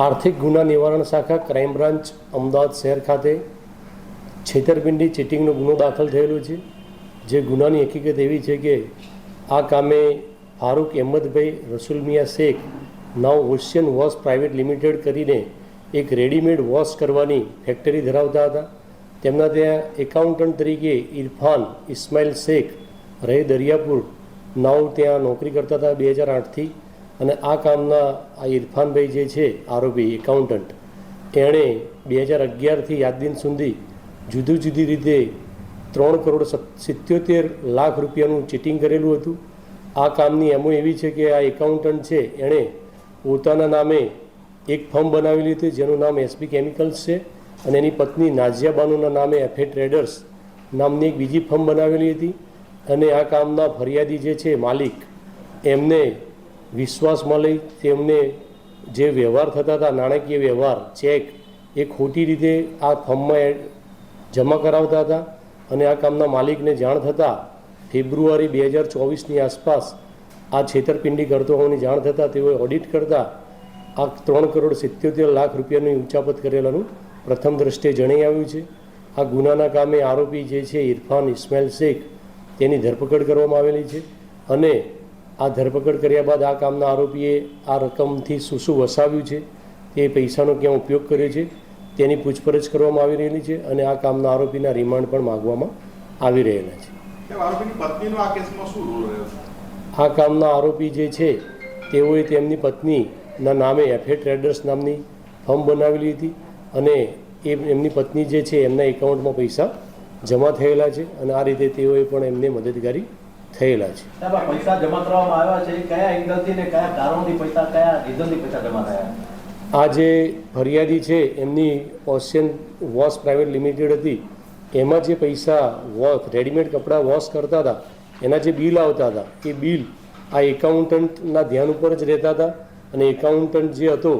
આર્થિક ગુના નિવારણ શાખા ક્રાઇમ બ્રાન્ચ, અમદાવાદ શહેર ખાતે છેતરપિંડી ચીટિંગનો ગુનો દાખલ થયેલો છે. જે ગુનાની હકીકત એવી છે કે આ કામે Farooq Ahmedbhai Rasul Miya Shaikh, Nav ocean wash private limited કરીને એક રેડીમેડ વોશ કરવાની ફેક્ટરી ધરાવતા હતા. તેમના ત્યાં એકાઉન્ટન્ટ તરીકે ઇરફાન ઇસ્માઇલ શેખ, રહે દરિયાપુર, નાવ ત્યાં નોકરી કરતા હતા બે હજાર આઠથી. અને આ કામના આ ઇરફાનભાઈ જે છે, આરોપી એકાઉન્ટન્ટ એણે બે હજાર અગિયારથી યાદદિન સુધી જુદી જુદી રીતે ત્રણ કરોડ સિત્યોતેર લાખ રૂપિયાનું ચીટિંગ કરેલું હતું. આ કામની એમો એવી છે કે આ એકાઉન્ટન્ટ છે, એણે પોતાના નામે એક ફર્મ બનાવેલી હતી, જેનું નામ એસબી કેમિકલ્સ છે અને એની પત્ની નાઝિયા બાનુના નામે એફે ટ્રેડર્સ નામની એક બીજી ફર્મ બનાવેલી હતી. અને આ કામના ફરિયાદી જે છે, માલિક, એમને વિશ્વાસમાં લઈ તેમને જે વ્યવહાર થતા હતા, નાણાકીય વ્યવહાર, ચેક, એ ખોટી રીતે આ ફર્મમાં જમા કરાવતા હતા અને આ કામના માલિકને જાણ થતાં ફેબ્રુઆરી બે હજાર ચોવીસની આસપાસ આ છેતરપિંડી કરતો હોવાની જાણ થતાં તેઓએ ઓડિટ કરતાં આ ત્રણ કરોડ સિત્યોતેર લાખ રૂપિયાની ઉંચાપત કરેલાનું પ્રથમ દ્રષ્ટિએ જણાઈ આવ્યું છે. આ ગુનાના કામે આરોપી જે છે ઇરફાન ઇસ્માઇલ શેખ, તેની ધરપકડ કરવામાં આવેલી છે અને આ ધરપકડ કર્યા બાદ આ કામના આરોપીએ આ રકમથી શું શું વસાવ્યું છે તે પૈસાનો ક્યાં ઉપયોગ કર્યો છે તેની પૂછપરછ કરવામાં આવી રહેલી છે અને આ કામના આરોપીના રિમાન્ડ પણ માગવામાં આવી રહેલા છે. આ કામના આરોપી જે છે તેઓએ તેમની પત્નીના નામે એફે ટ્રેડર્સ નામની ફર્મ બનાવેલી હતી અને એ એમની પત્ની જે છે એમના એકાઉન્ટમાં પૈસા જમા થયેલા છે અને આ રીતે તેઓએ પણ એમને મદદગારી થયેલા છે. પૈસા જમા કરવામાં આવ્યા છે કયા એંગલથી ને કયા કારણોથી પૈસા કયા રીઝનથી પૈસા જમા થયા? આ જે ફરિયાદી છે એમની ઓશિયન વોશ પ્રાઇવેટ લિમિટેડ હતી. એમાં જે પૈસા વોશ રેડીમેડ કપડાં વોશ કરતા હતા એના જે બિલ આવતા હતા એ બિલ આ એકાઉન્ટન્ટના ધ્યાન ઉપર જ રહેતા હતા. અને એકાઉન્ટન્ટ જે હતો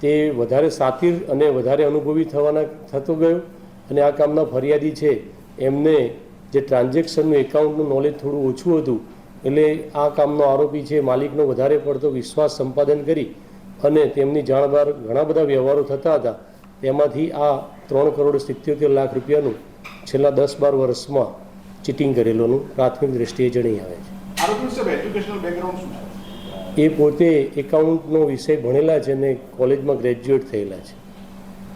તે વધારે સાતિર અને વધારે અનુભવી થવાના થતો ગયો. અને આ કામના ફરિયાદી છે એમને જે ટ્રાન્ઝેક્શનનું એકાઉન્ટનું નોલેજ થોડું ઓછું હતું એટલે આ કામનો આરોપી છે માલિકનો વધારે પડતો વિશ્વાસ સંપાદન કરી અને તેમની જાણ બહાર ઘણા બધા વ્યવહારો થતા હતા. તેમાંથી આ ત્રણ કરોડ સિત્યોતેર લાખ રૂપિયાનું છેલ્લા દસ બાર વર્ષમાં ચીટિંગ કરેલોનું પ્રાથમિક દ્રષ્ટિએ જણી આવે છે. એ પોતે એકાઉન્ટનો વિષય ભણેલા છે અને કોલેજમાં ગ્રેજ્યુએટ થયેલા છે.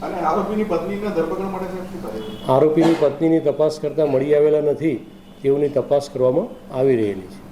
આરોપીની આરોપીની પત્નીની તપાસ કરતાં મળી આવેલા નથી તેઓની તપાસ કરવામાં આવી રહેલી છે.